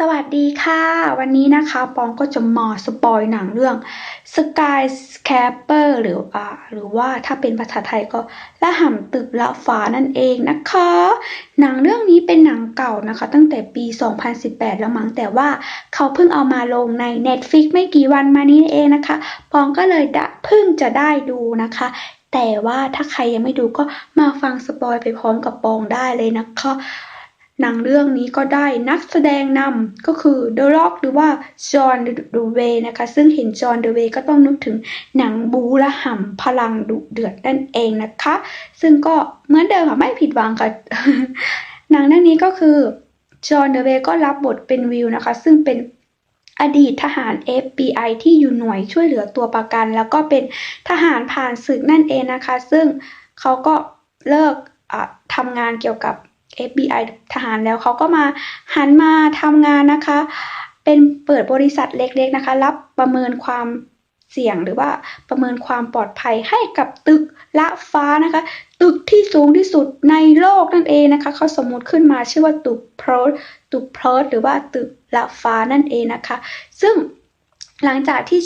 สวัสดีค่ะ วันนี้นะคะปองก็จะมาสปอยหนังเรื่อง Skyscraper หรืออ่าหรือว่าถ้าเป็นภาษาไทยก็ละห่ำตึกละฟ้านั่นเองนะคะ หนังเรื่องนี้เป็นหนังเก่านะคะ ตั้งแต่ปี 2018 แล้วมั้งแต่ว่าเขาเพิ่งเอามาลงใน Netflix ไม่กี่วันมานี้เองนะคะปองก็เลยดเพิ่งจะได้ดูนะคะแต่ว่าถ้าใครยังไม่ดูก็มาฟังสปอยไปพร้อมกับปองได้เลยนะคะ หนังเรื่องนี้ก็ได้นักแสดงนำก็คือ The Rock หรือว่าจอห์นเดเวย์นะคะ ซึ่งเห็นจอห์นเดเวย์ก็ต้องนึกถึงหนังบูละห่ำพลังดุเดือดนั่นเองนะคะ ซึ่งก็เหมือนเดิมค่ะไม่ผิดหวังค่ะ หนังเรื่องนี้ก็คือจอห์นเดเวย์ก็รับบทเป็นวิวนะคะ ซึ่งเป็นอดีตทหาร FBI ที่อยู่หน่วยช่วยเหลือตัวประกัน แล้วก็เป็นทหารผ่านศึกนั่นเองนะคะ ซึ่งเขาก็เลิกทำงานเกี่ยวกับ FBI ทหารแล้วเขาก็มาหันมาทำงานนะคะ เป็นเปิดบริษัทเล็กๆนะคะ รับประเมินความเสี่ยงหรือว่าประเมินความปลอดภัยให้กับตึกละฟ้านะคะ ตึกที่สูงที่สุดในโลกนั่นเองนะคะเขาสมมติขึ้นมาชื่อว่าตึกโพรตตึกโพรตหรือว่าตึกละฟ้านั่นเองนะคะ ซึ่งหลังจากที่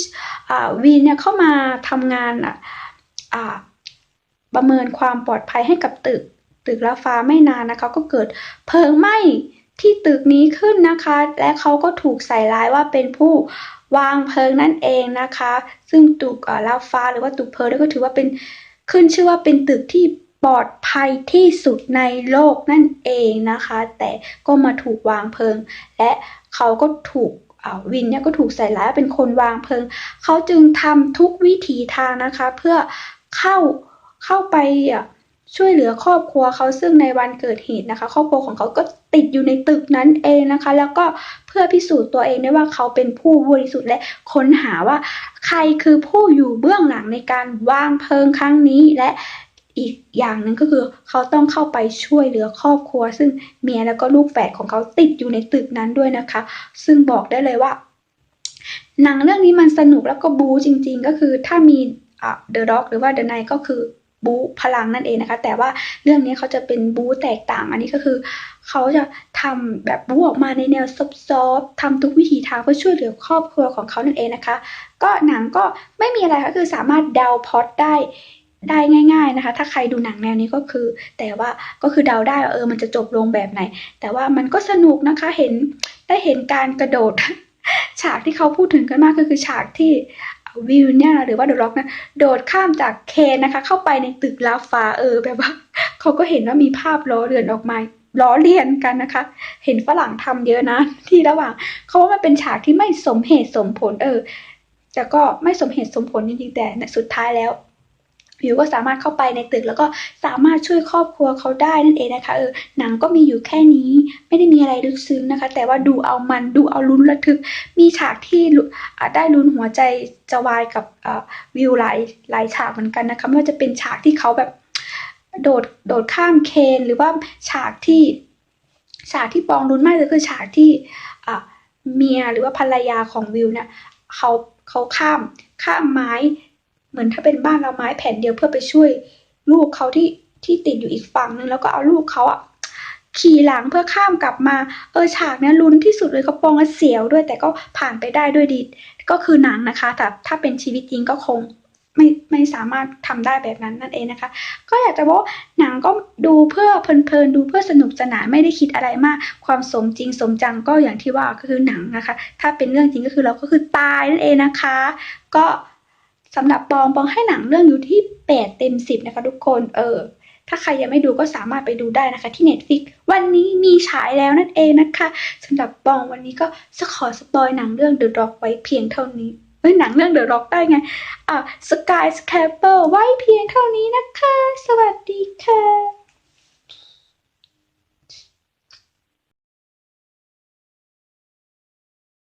วีนเนี่ยเข้ามาทำงานประเมินความปลอดภัยให้กับตึก ตึกละฟ้าไม่นานนะคะ ก็เกิดเพลิงไหม้ที่ตึกนี้ขึ้นนะคะ และเขาก็ถูกใส่ร้ายว่าเป็นผู้วางเพลิงนั่นเองนะคะ ซึ่งตึกละฟ้าหรือว่าตึกเพลิงก็ถือว่าเป็นขึ้นชื่อว่าเป็นตึกที่ปลอดภัยที่สุดในโลกนั่นเองนะคะ แต่ก็มาถูกวางเพลิง และเขาก็ถูกวินเนี่ยก็ถูกใส่ร้ายว่าเป็นคนวางเพลิง เขาจึงทำทุกวิถีทางนะคะ เพื่อเข้าเข้าไปอะ ช่วยเหลือครอบครัวเขาซึ่งในวันเกิดเหตุนะคะ ครอบครัวของเขาก็ติดอยู่ในตึกนั้นเองนะคะ แล้วก็เพื่อพิสูจน์ตัวเองได้ว่าเขาเป็นผู้บริสุทธิ์และค้นหาว่า ใครคือผู้อยู่เบื้องหลังในการวางเพลิงครั้งนี้และอีกอย่างหนึ่งก็คือเขาต้องเข้าไปช่วยเหลือครอบครัว ซึ่งเมียแล้วก็ลูกแฝดของเขาติดอยู่ในตึกนั้นด้วยนะคะ ซึ่งบอกได้เลยว่า หนังเรื่องนี้มันสนุกแล้วก็บู๊จริง ๆ ก็คือถ้ามีเดอะด็อกหรือว่าเดอะไนก็คือ บูพลังนั่นเองนะคะ แต่ว่าเรื่องนี้เขาจะเป็นบูแตกต่าง อันนี้ก็คือเขาจะทำแบบบูออกมาในแนวซอฟๆทำทุกวิถีทางเพื่อช่วยเหลือครอบครัวของเขานั่นเองนะคะ ก็หนังก็ไม่มีอะไรก็คือสามารถเดาพอตได้ได้ง่ายๆนะคะ ถ้าใครดูหนังแนวนี้ก็คือ แต่ว่าก็คือเดาได้เออมันจะจบลงแบบไหน แต่ว่ามันก็สนุกนะคะเห็นได้เห็นการกระโดด ฉากที่เขาพูดถึงกันมากก็คือฉากที่ วิวเนี่ยหรือว่าเดอะร็อกนะโดดข้ามจากเคนนะคะ เข้าไปในตึกลาฟ้าเออแบบว่าเขาก็เห็นว่ามีภาพล้อเรือนออกมาล้อเลียนกันนะคะ เห็นฝรั่งทำเยอะนะ ที่ระหว่างเขาว่ามันเป็นฉากที่ไม่สมเหตุสมผล เออแต่ก็ไม่สมเหตุสมผลจริงๆแต่สุดท้ายแล้ว วิวก็สามารถเข้าไปในตึก แล้วก็สามารถช่วยครอบครัวเขาได้นั่นเองนะคะเออหนังก็มีอยู่แค่นี้ ไม่ได้มีอะไรลึกซึ้งนะคะ แต่ว่าดูเอามันดูเอาลุ้นระทึก มีฉากที่ได้ลุ้นหัวใจจะวายกับวิวหลายหลายฉากเหมือนกันนะคะไม่ว่าจะเป็นฉากที่เขาแบบโดดโดดข้ามเคนหรือว่าฉากที่ฉากที่ปองลุ้นมากเลยคือฉากที่เมียหรือว่าภรรยาของวิวเนี่ยเขาเขาข้ามข้ามไม้ เหมือนถ้าเป็นบ้านเราไม้แผ่นเดียวเพื่อไปช่วย ลูกเขาที่ที่ติดอยู่อีกฝั่งนึงแล้วก็เอาลูกเขาอะขี่หลังเพื่อข้ามกลับมา เออฉากนี้ลุ้นที่สุดเลยเขาปองเสียวด้วย แต่ก็ผ่านไปได้ด้วยดี ก็คือหนังนะคะ แต่ถ้าเป็นชีวิตจริงก็คงไม่ไม่สามารถทำได้แบบนั้นนั่นเองนะคะ ก็อยากจะบอกหนังก็ดูเพื่อเพลินๆดูเพื่อสนุกสนานไม่ได้คิดอะไรมาก ความสมจริงสมจังก็อย่างที่ว่าก็คือหนังนะคะ ถ้าเป็นเรื่องจริงก็คือเราก็คือตายนั่นเองนะคะ ก็ สำหรับปองปองให้หนังเรื่องอยู่ที่ 8 เต็ม 10 นะคะทุกคน เออ ถ้าใครยังไม่ดูก็สามารถไปดูได้นะคะที่ Netflix วันนี้มีฉายแล้วนั่นเองนะคะสำหรับปองวันนี้ก็จะขอสปอยหนังเรื่อง The Rock ไว้เพียงเท่านี้เอ้ยหนังเรื่อง The Rock ได้ไง อะ Sky Scraper ไว้เพียงเท่านี้นะคะ สวัสดีค่ะ